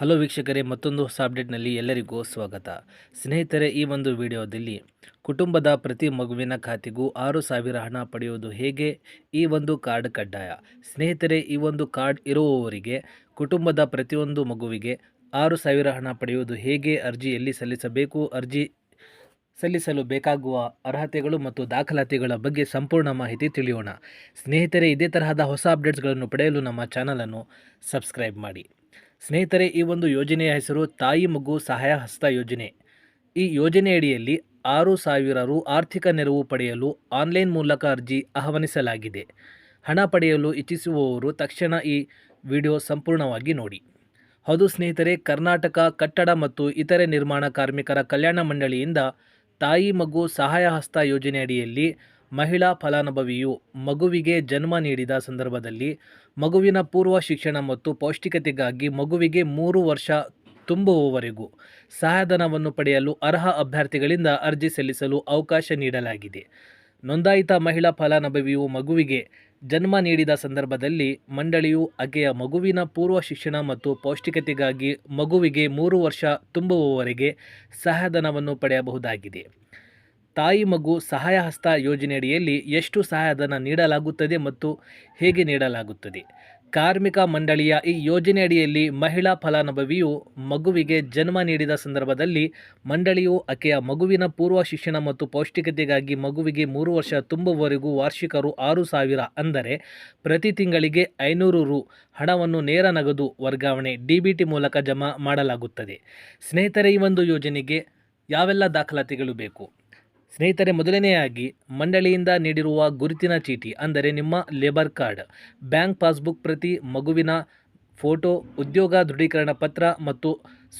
Hello ವೀಕ್ಷಕರೇ, ಮತ್ತೊಂದು ಹೊಸ ಅಪ್ಡೇಟ್ನಲ್ಲಿ ಎಲ್ಲರಿಗೂ ಸ್ವಾಗತ. ಸ್ನೇಹಿತರೆ, ಈ ಒಂದು ವಿಡಿಯೋದಲ್ಲಿ ಕುಟುಂಬದ ಪ್ರತಿ ಮಗುವಿನ ಖಾತೆಗೂ ಆರು ಸಾವಿರ ಹಣ ಪಡೆಯುವುದು ಹೇಗೆ? ಈ ಒಂದು ಕಾರ್ಡ್ ಕಡ್ಡಾಯ. ಸ್ನೇಹಿತರೆ, ಈ ಒಂದು ಕಾರ್ಡ್ ಇರುವವರಿಗೆ, ಕುಟುಂಬದ ಪ್ರತಿಯೊಂದು ಮಗುವಿಗೆ ಆರು ಸಾವಿರ ಹಣ ಪಡೆಯುವುದು ಹೇಗೆ? ಅರ್ಜಿ ಎಲ್ಲಿ ಸಲ್ಲಿಸಬೇಕು? ಅರ್ಜಿ ಸಲ್ಲಿಸಲು ಬೇಕಾಗುವ ಅರ್ಹತೆಗಳು ಮತ್ತು ದಾಖಲಾತಿಗಳ ಬಗ್ಗೆ ಸಂಪೂರ್ಣ ಮಾಹಿತಿ ತಿಳಿಯೋಣ. ಸ್ನೇಹಿತರೆ, ಇದೇ ತರಹದ ಹೊಸ ಅಪ್ಡೇಟ್ಸ್ಗಳನ್ನು ಪಡೆಯಲು ನಮ್ಮ ಚಾನಲನ್ನು ಸಬ್ಸ್ಕ್ರೈಬ್ ಮಾಡಿ. ಸ್ನೇಹಿತರೆ, ಈ ಒಂದು ಯೋಜನೆಯ ಹೆಸರು ತಾಯಿ ಮಗು ಸಹಾಯ ಹಸ್ತ ಯೋಜನೆ. ಈ ಯೋಜನೆಯಡಿಯಲ್ಲಿ ಆರು ಸಾವಿರ ರು ಆರ್ಥಿಕ ನೆರವು ಪಡೆಯಲು ಆನ್ಲೈನ್ ಮೂಲಕ ಅರ್ಜಿ ಆಹ್ವಾನಿಸಲಾಗಿದೆ. ಹಣ ಪಡೆಯಲು ಇಚ್ಛಿಸುವವರು ತಕ್ಷಣ ಈ ವಿಡಿಯೋ ಸಂಪೂರ್ಣವಾಗಿ ನೋಡಿ. ಹೌದು ಸ್ನೇಹಿತರೆ, ಕರ್ನಾಟಕ ಕಟ್ಟಡ ಮತ್ತು ಇತರೆ ನಿರ್ಮಾಣ ಕಾರ್ಮಿಕರ ಕಲ್ಯಾಣ ಮಂಡಳಿಯಿಂದ ತಾಯಿ ಮಗು ಸಹಾಯ ಹಸ್ತ ಯೋಜನೆಯಡಿಯಲ್ಲಿ ಮಹಿಳಾ ಫಲಾನುಭವಿಯು ಮಗುವಿಗೆ ಜನ್ಮ ನೀಡಿದ ಸಂದರ್ಭದಲ್ಲಿ ಮಗುವಿನ ಪೂರ್ವ ಶಿಕ್ಷಣ ಮತ್ತು ಪೌಷ್ಟಿಕತೆಗಾಗಿ ಮಗುವಿಗೆ ಮೂರು ವರ್ಷ ತುಂಬುವವರೆಗೂ ಸಹಾಯಧನವನ್ನು ಪಡೆಯಲು ಅರ್ಹ ಅಭ್ಯರ್ಥಿಗಳಿಂದ ಅರ್ಜಿ ಸಲ್ಲಿಸಲು ಅವಕಾಶ ನೀಡಲಾಗಿದೆ. ನೋಂದಾಯಿತ ಮಹಿಳಾ ಫಲಾನುಭವಿಯು ಮಗುವಿಗೆ ಜನ್ಮ ನೀಡಿದ ಸಂದರ್ಭದಲ್ಲಿ ಮಂಡಳಿಯು ಆಕೆಯ ಮಗುವಿನ ಪೂರ್ವ ಶಿಕ್ಷಣ ಮತ್ತು ಪೌಷ್ಟಿಕತೆಗಾಗಿ ಮಗುವಿಗೆ ಮೂರು ವರ್ಷ ತುಂಬುವವರೆಗೆ ಸಹಾಯಧನವನ್ನು ಪಡೆಯಬಹುದಾಗಿದೆ. ತಾಯಿ ಮಗು ಸಹಾಯ ಹಸ್ತ ಯೋಜನೆಯಡಿಯಲ್ಲಿ ಎಷ್ಟು ಸಹಾಯಧನ ನೀಡಲಾಗುತ್ತದೆ ಮತ್ತು ಹೇಗೆ ನೀಡಲಾಗುತ್ತದೆ. ಕಾರ್ಮಿಕ ಮಂಡಳಿಯ ಈ ಯೋಜನೆಯಡಿಯಲ್ಲಿ ಮಹಿಳಾ ಫಲಾನುಭವಿಯು ಮಗುವಿಗೆ ಜನ್ಮ ನೀಡಿದ ಸಂದರ್ಭದಲ್ಲಿ ಮಂಡಳಿಯು ಆಕೆಯ ಮಗುವಿನ ಪೂರ್ವ ಶಿಕ್ಷಣ ಮತ್ತು ಪೌಷ್ಟಿಕತೆಗಾಗಿ ಮಗುವಿಗೆ ಮೂರು ವರ್ಷ ತುಂಬುವವರೆಗೂ ವಾರ್ಷಿಕರು ಆರು ಸಾವಿರ ಅಂದರೆ ಪ್ರತಿ ತಿಂಗಳಿಗೆ ಐನೂರು ರು ಹಣವನ್ನು ನೇರ ನಗದು ವರ್ಗಾವಣೆ ಡಿ ಬಿ ಟಿ ಮೂಲಕ ಜಮಾ ಮಾಡಲಾಗುತ್ತದೆ. ಸ್ನೇಹಿತರೆ, ಈ ಒಂದು ಯೋಜನೆಗೆ ಯಾವೆಲ್ಲ ದಾಖಲಾತಿಗಳು ಬೇಕು? ಸ್ನೇಹಿತರೆ, ಮೊದಲನೆಯಾಗಿ ಮಂಡಳಿಯಿಂದ ನೀಡಿರುವ ಗುರುತಿನ ಚೀಟಿ, ಅಂದರೆ ನಿಮ್ಮ ಲೇಬರ್ ಕಾರ್ಡ್, ಬ್ಯಾಂಕ್ ಪಾಸ್ಬುಕ್ ಪ್ರತಿ ಮಗುವಿನ ಫೋಟೋ, ಉದ್ಯೋಗ ದೃಢೀಕರಣ ಪತ್ರ ಮತ್ತು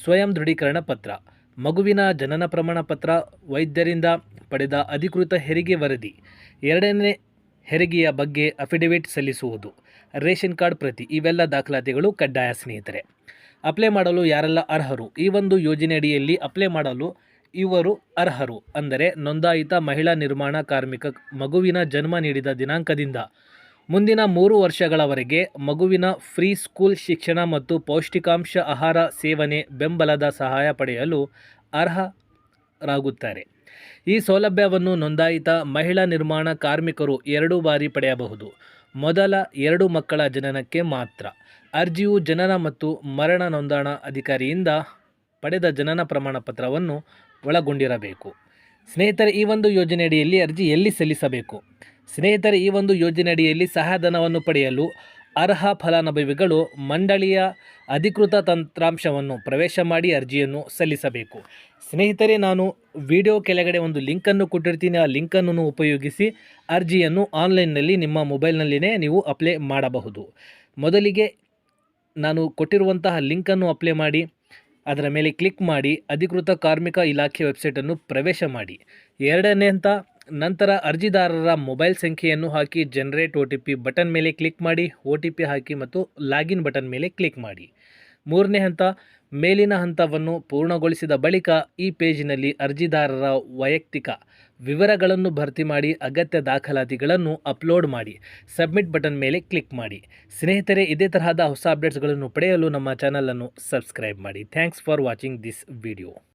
ಸ್ವಯಂ ದೃಢೀಕರಣ ಪತ್ರ, ಮಗುವಿನ ಜನನ ಪ್ರಮಾಣ ಪತ್ರ, ವೈದ್ಯರಿಂದ ಪಡೆದ ಅಧಿಕೃತ ಹೆರಿಗೆ ವರದಿ, ಎರಡನೇ ಹೆರಿಗೆಯ ಬಗ್ಗೆ ಅಫಿಡವಿಟ್ ಸಲ್ಲಿಸುವುದು, ರೇಷನ್ ಕಾರ್ಡ್ ಪ್ರತಿ ಇವೆಲ್ಲ ದಾಖಲಾತಿಗಳು ಕಡ್ಡಾಯ ಸ್ನೇಹಿತರೆ. ಅಪ್ಲೈ ಮಾಡಲು ಯಾರೆಲ್ಲ ಅರ್ಹರು? ಈ ಒಂದು ಯೋಜನೆಯಡಿಯಲ್ಲಿ ಅಪ್ಲೈ ಮಾಡಲು ಇವರು ಅರ್ಹರು ಅಂದರೆ ನೋಂದಾಯಿತ ಮಹಿಳಾ ನಿರ್ಮಾಣ ಕಾರ್ಮಿಕ ಮಗುವಿನ ಜನ್ಮ ನೀಡಿದ ದಿನಾಂಕದಿಂದ ಮುಂದಿನ ಮೂರು ವರ್ಷಗಳವರೆಗೆ ಮಗುವಿನ ಫ್ರೀ ಸ್ಕೂಲ್ ಶಿಕ್ಷಣ ಮತ್ತು ಪೌಷ್ಟಿಕಾಂಶ ಆಹಾರ ಸೇವನೆ ಬೆಂಬಲದ ಸಹಾಯ ಪಡೆಯಲು ಅರ್ಹರಾಗುತ್ತಾರೆ. ಈ ಸೌಲಭ್ಯವನ್ನು ನೋಂದಾಯಿತ ಮಹಿಳಾ ನಿರ್ಮಾಣ ಕಾರ್ಮಿಕರು ಎರಡು ಬಾರಿ ಪಡೆಯಬಹುದು. ಮೊದಲ ಎರಡು ಮಕ್ಕಳ ಜನನಕ್ಕೆ ಮಾತ್ರ. ಅರ್ಜಿಯು ಜನನ ಮತ್ತು ಮರಣ ನೋಂದಣಾ ಅಧಿಕಾರಿಯಿಂದ ಪಡೆದ ಜನನ ಪ್ರಮಾಣ ಪತ್ರವನ್ನು ಒಳಗೊಂಡಿರಬೇಕು. ಸ್ನೇಹಿತರೆ, ಈ ಒಂದು ಯೋಜನೆಯಡಿಯಲ್ಲಿ ಅರ್ಜಿ ಎಲ್ಲಿ ಸಲ್ಲಿಸಬೇಕು? ಸ್ನೇಹಿತರೆ, ಈ ಒಂದು ಯೋಜನೆಯಡಿಯಲ್ಲಿ ಸಹಾಯಧನವನ್ನು ಪಡೆಯಲು ಅರ್ಹ ಫಲಾನುಭವಿಗಳು ಮಂಡಳಿಯ ಅಧಿಕೃತ ತಂತ್ರಾಂಶವನ್ನು ಪ್ರವೇಶ ಮಾಡಿ ಅರ್ಜಿಯನ್ನು ಸಲ್ಲಿಸಬೇಕು. ಸ್ನೇಹಿತರೆ, ನಾನು ವಿಡಿಯೋ ಕೆಳಗಡೆ ಒಂದು ಲಿಂಕನ್ನು ಕೊಟ್ಟಿರ್ತೀನಿ. ಆ ಲಿಂಕನ್ನು ಉಪಯೋಗಿಸಿ ಅರ್ಜಿಯನ್ನು ಆನ್ಲೈನ್ನಲ್ಲಿ ನಿಮ್ಮ ಮೊಬೈಲ್ನಲ್ಲಿಯೇ ನೀವು ಅಪ್ಲೈ ಮಾಡಬಹುದು. ಮೊದಲಿಗೆ ನಾನು ಕೊಟ್ಟಿರುವಂತಹ ಲಿಂಕನ್ನು ಅಪ್ಲೈ ಮಾಡಿ ಅದರ ಮೇಲೆ ಕ್ಲಿಕ್ ಮಾಡಿ ಅಧಿಕೃತ ಕಾರ್ಮಿಕ ಇಲಾಖೆ ವೆಬ್ಸೈಟನ್ನು ಪ್ರವೇಶ ಮಾಡಿ. ಎರಡನೇ ಹಂತ, ನಂತರ ಅರ್ಜಿದಾರರ ಮೊಬೈಲ್ ಸಂಖ್ಯೆಯನ್ನು ಹಾಕಿ generate O T P button ಮೇಲೆ ಕ್ಲಿಕ್ ಮಾಡಿ ಒ ಟಿ ಪಿ ಹಾಕಿ ಮತ್ತು ಲಾಗಿನ್ ಬಟನ್ ಮೇಲೆ ಕ್ಲಿಕ್ ಮಾಡಿ. ಮೂರನೇ ಹಂತ, ಮೇಲಿನ ಹಂತವನ್ನು ಪೂರ್ಣಗೊಳಿಸಿದ ಬಳಿಕ ಈ ಪೇಜಿನಲ್ಲಿ ಅರ್ಜಿದಾರರ ವೈಯಕ್ತಿಕ ವಿವರಗಳನ್ನು ಭರ್ತಿ ಮಾಡಿ ಅಗತ್ಯ ದಾಖಲಾತಿಗಳನ್ನು ಅಪ್ಲೋಡ್ ಮಾಡಿ, ಸಬ್ಮಿಟ್ ಬಟನ್ ಮೇಲೆ ಕ್ಲಿಕ್ ಮಾಡಿ. ಸ್ನೇಹಿತರೆ, ಇದೇ ತರಹದ ಹೊಸ ಅಪ್ಡೇಟ್ಸ್ಗಳನ್ನು ಪಡೆಯಲು ನಮ್ಮ ಚಾನಲನ್ನು ಸಬ್ಸ್ಕ್ರೈಬ್ ಮಾಡಿ. Thanks for watching this video.